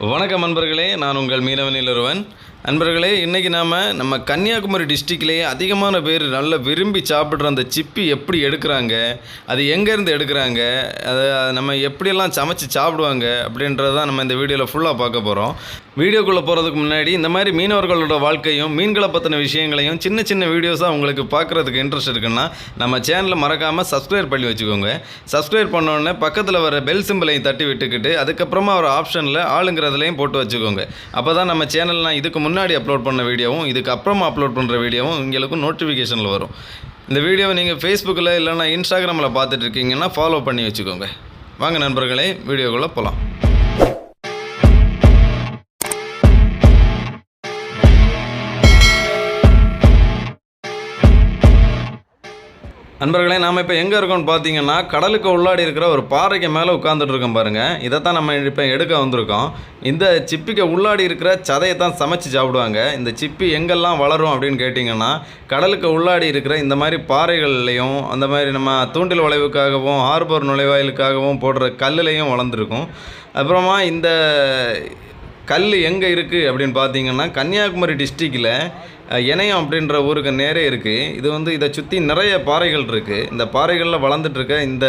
வணக்கம் நண்பர்களே நான் உங்கள் மீனவனில் ஒருவன் நண்பர்களே இன்றைக்கி நாம் நம்ம கன்னியாகுமரி டிஸ்ட்ரிக்ட்லேயே அதிகமான பேர் நல்ல விரும்பி சாப்பிட்ற அந்த சிப்பி எப்படி எடுக்கிறாங்க அது எங்கேருந்து எடுக்கிறாங்க அதை நம்ம எப்படியெல்லாம் சமைச்சு சாப்பிடுவாங்க அப்படின்றத தான் நம்ம இந்த வீடியோவில் ஃபுல்லாக பார்க்க போகிறோம் வீடியோக்குள்ளே போகிறதுக்கு முன்னாடி இந்த மாதிரி மீனவர்களோட வாழ்க்கையும் மீன்களை பற்றின விஷயங்களையும் சின்ன சின்ன வீடியோஸாக உங்களுக்கு பார்க்குறதுக்கு இன்ட்ரெஸ்ட் இருக்குன்னா நம்ம சேனலை மறக்காமல் சப்ஸ்கிரைப் பண்ணி வச்சுக்கோங்க. சப்ஸ்கிரைப் பண்ணோடனே பக்கத்தில் வர பெல் சிம்பிளையும் தட்டி விட்டுக்கிட்டு அதுக்கப்புறமா ஒரு ஆப்ஷனில் ஆளுங்கிறதுலையும் போட்டு வச்சுக்கோங்க. அப்போ தான் நம்ம சேனல் நான் இதுக்கு முன்னாடி அப்லோட் பண்ண வீடியோவும் இதுக்கப்புறமா அப்லோட் பண்ணுற வீடியோவும் உங்களுக்கு நோட்டிஃபிகேஷனில் வரும். இந்த வீடியோவை நீங்கள் ஃபேஸ்புக்கில் இல்லைன்னா இன்ஸ்டாகிராமில் பார்த்துட்டு இருக்கீங்கன்னா ஃபாலோ பண்ணி வச்சுக்கோங்க. வாங்க நண்பர்களே வீடியோக்குள்ளே போகலாம் நண்பர்களே நாம் இப்போ எங்கே இருக்கோம்னு பார்த்தீங்கன்னா கடலுக்கு உள்ளாடி இருக்கிற ஒரு பாறைக்கு மேலே உட்காந்துட்டு இருக்கோம் பாருங்கள் தான் நம்ம இப்போ எடுக்க வந்திருக்கோம். இந்த சிப்பிக்கு உள்ளாடி இருக்கிற சதையை தான் சமைச்சு சாப்பிடுவாங்க. இந்த சிப்பி எங்கெல்லாம் வளரும் அப்படின்னு கேட்டிங்கன்னா கடலுக்கு உள்ளாடி இருக்கிற இந்த மாதிரி பாறைகள்லையும் அந்த மாதிரி நம்ம தூண்டில் வளைவுக்காகவும் ஹார்பர் நுழைவாயிலுக்காகவும் போடுற கல்லுலையும் வளர்ந்துருக்கும். அப்புறமா இந்த கல் எங்கே இருக்குது அப்படின்னு பார்த்தீங்கன்னா கன்னியாகுமரி டிஸ்ட்ரிக்டில் இணையம் அப்படின்ற ஊருக்கு நேரே இருக்குது இது வந்து இதை சுற்றி நிறைய பாறைகள் இருக்குது இந்த பாறைகளில் வளர்ந்துட்டுருக்க இந்த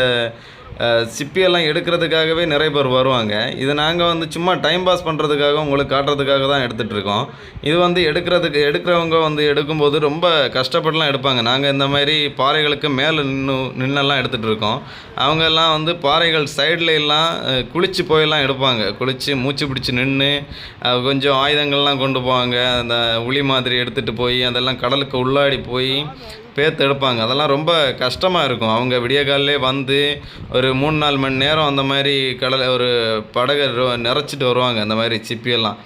சிப்பியெல்லாம் எடுக்கிறதுக்காகவே நிறைய பேர் வருவாங்க. இது நாங்கள் வந்து சும்மா டைம் பாஸ் பண்ணுறதுக்காக உங்களுக்கு காட்டுறதுக்காக தான் எடுத்துகிட்டு இருக்கோம். இது வந்து எடுக்கிறதுக்கு எடுக்கிறவங்க வந்து எடுக்கும்போது ரொம்ப கஷ்டப்பட்டுலாம் எடுப்பாங்க. நாங்கள் இந்த மாதிரி பாறைகளுக்கு மேலே நின்று நின்னெல்லாம் எடுத்துகிட்டு இருக்கோம். அவங்க எல்லாம் வந்து பாறைகள் சைடில் எல்லாம் குளித்து போயெல்லாம் எடுப்பாங்க. குளித்து மூச்சு பிடிச்சி நின்று கொஞ்சம் ஆயுதங்கள்லாம் கொண்டு போவாங்க. அந்த உளி மாதிரி எடுத்துகிட்டு போய் அதெல்லாம் கடலுக்கு உள்ளாடி போய் பேத்து எடுப்பாங்க. அதெல்லாம் ரொம்ப கஷ்டமாக இருக்கும். அவங்க விடியகாலிலே வந்து ஒரு ஒரு மூணு நாலு மணி நேரம் அந்த மாதிரி கடலை ஒரு படகை நிறச்சிட்டு வருவாங்க அந்த மாதிரி சிப்பியெல்லாம்.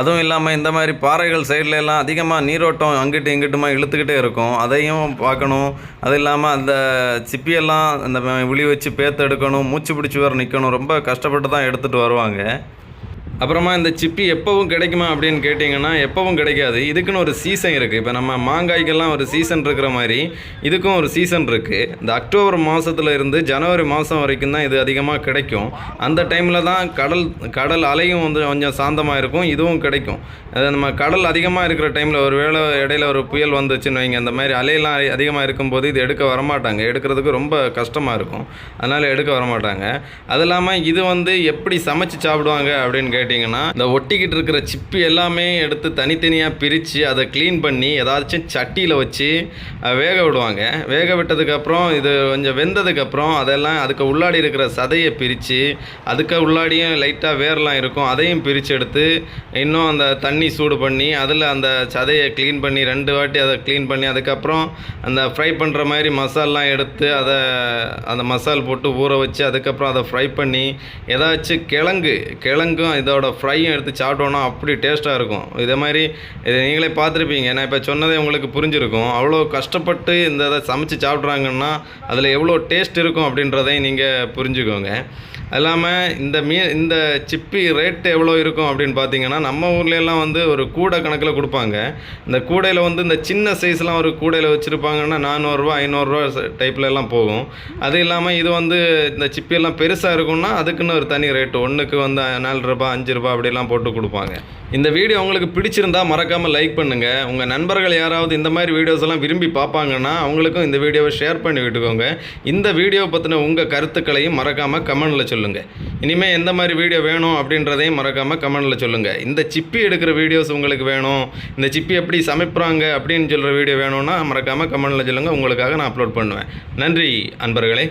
அதுவும் இல்லாமல் இந்த மாதிரி பாறைகள் சைடில் எல்லாம் அதிகமாக நீரோட்டம் அங்கிட்டு இங்கிட்டுமா இழுத்துக்கிட்டே இருக்கும். அதையும் பார்க்கணும். அது இல்லாமல் அந்த சிப்பியெல்லாம் அந்த விழி வச்சு பேத்து எடுக்கணும் மூச்சு பிடிச்சி வர நிற்கணும் ரொம்ப கஷ்டப்பட்டு தான் எடுத்துகிட்டு வருவாங்க. அப்புறமா இந்த சிப்பி எப்போவும் கிடைக்குமா அப்படின்னு கேட்டிங்கன்னா எப்போவும் கிடைக்காது. இதுக்குன்னு ஒரு சீசன் இருக்குது இப்போ நம்ம மாங்காய்க்கெல்லாம் ஒரு சீசன் இருக்கிற மாதிரி இதுக்கும் ஒரு சீசன் இருக்குது இந்த அக்டோபர் மாதத்துல இருந்து ஜனவரி மாதம் வரைக்கும் தான் இது அதிகமாக கிடைக்கும். அந்த டைமில் தான் கடல் கடல் அலையும் வந்து கொஞ்சம் சாந்தமாக இருக்கும். இதுவும் கிடைக்கும். அது நம்ம கடல் அதிகமாக இருக்கிற டைமில் ஒரு வேளை இடையில ஒரு புயல் வந்துச்சுன்னு வைங்க அந்த மாதிரி அலையெல்லாம் அதிகமாக இருக்கும்போது இது எடுக்க வரமாட்டாங்க. எடுக்கிறதுக்கு ரொம்ப கஷ்டமாக இருக்கும். அதனால் எடுக்க வரமாட்டாங்க. அது இல்லாமல் இது வந்து எப்படி சமைச்சு சாப்பிடுவாங்க அப்படின்னு கேட்டு கேட்டிங்கன்னா இந்த ஒட்டிக்கிட்டு இருக்கிற சிப்பி எல்லாமே எடுத்து தனித்தனியாக பிரித்து அதை க்ளீன் பண்ணி ஏதாச்சும் சட்டியில் வச்சு வேக விடுவாங்க. வேக விட்டதுக்கப்புறம் இது கொஞ்சம் வெந்ததுக்கப்புறம் அதெல்லாம் அதுக்கு உள்ளாடி இருக்கிற சதையை பிரித்து அதுக்கு உள்ளாடியும் லைட்டாக வேர்லாம் இருக்கும் அதையும் பிரித்து எடுத்து இன்னும் அந்த தண்ணி சூடு பண்ணி அதில் அந்த சதையை க்ளீன் பண்ணி ரெண்டு வாட்டி அதை க்ளீன் பண்ணி அதுக்கப்புறம் அந்த ஃப்ரை பண்ணுற மாதிரி மசாலாம் எடுத்து அதை அந்த மசால் போட்டு ஊற வச்சு அதுக்கப்புறம் அதை ஃப்ரை பண்ணி ஏதாச்சும் கிழங்கு கிழங்கும் இதோட ஃப்ரையும் எடுத்து சாப்பிட்டோன்னா அப்படி டேஸ்ட்டாக இருக்கும். இதே மாதிரி இதை நீங்களே பார்த்துருப்பீங்க. நான் இப்போ சொன்னதே உங்களுக்கு புரிஞ்சிருக்கும். அவ்வளோ கஷ்டப்பட்டு இந்த இதை சமைச்சு சாப்பிட்றாங்கன்னா அதில் எவ்வளோ டேஸ்ட் இருக்கும் அப்படின்றதையும் நீங்கள் புரிஞ்சுக்கோங்க. அது இல்லாமல் இந்த மீ இந்த சிப்பி ரேட் எவ்வளோ இருக்கும் அப்படின்னு பார்த்தீங்கன்னா நம்ம ஊர்ல வந்து ஒரு கூடை கணக்கில் கொடுப்பாங்க. இந்த கூடையில் வந்து இந்த சின்ன சைஸ்லாம் ஒரு கூடையில் வச்சுருப்பாங்கன்னா நானூறுரூவா ஐநூறுரூவா டைப்பில் எல்லாம் போகும். அது இல்லாமல் இது வந்து இந்த சிப்பியெல்லாம் பெருசாக இருக்கும்னா அதுக்குன்னு ஒரு தனி ரேட்டு ஒன்றுக்கு வந்து நாலு ரூபாய் அஞ்சு ரூபாய் அப்படிலாம் போட்டு கொடுப்பாங்க. இந்த வீடியோ உங்களுக்கு பிடிச்சிருந்தா மறக்காமல் லைக் பண்ணுங்கள் உங்கள் நண்பர்கள் யாராவது இந்த மாதிரி வீடியோஸ் எல்லாம் விரும்பி பார்ப்பாங்கன்னா அவங்களுக்கும் இந்த வீடியோவை ஷேர் பண்ணி விட்டுக்கோங்க. இந்த வீடியோ பற்றின உங்கள் கருத்துக்களையும் மறக்காமல் கமெண்டில் சொல்லுங்கள் இனிமேல் எந்த மாதிரி வீடியோ வேணும் அப்படின்றதையும் மறக்காமல் கமெண்டில் சொல்லுங்கள் இந்த சிப்பி எடுக்கிற வீடியோஸ் உங்களுக்கு வேணும். இந்த சிப்பி எப்படி சமைப்புறாங்க அப்படின்னு சொல்கிற வீடியோ வேணும்னா மறக்காமல் கமெண்டில் சொல்லுங்கள் உங்களுக்காக நான் அப்லோட் பண்ணுவேன். நன்றி அன்பர்களே.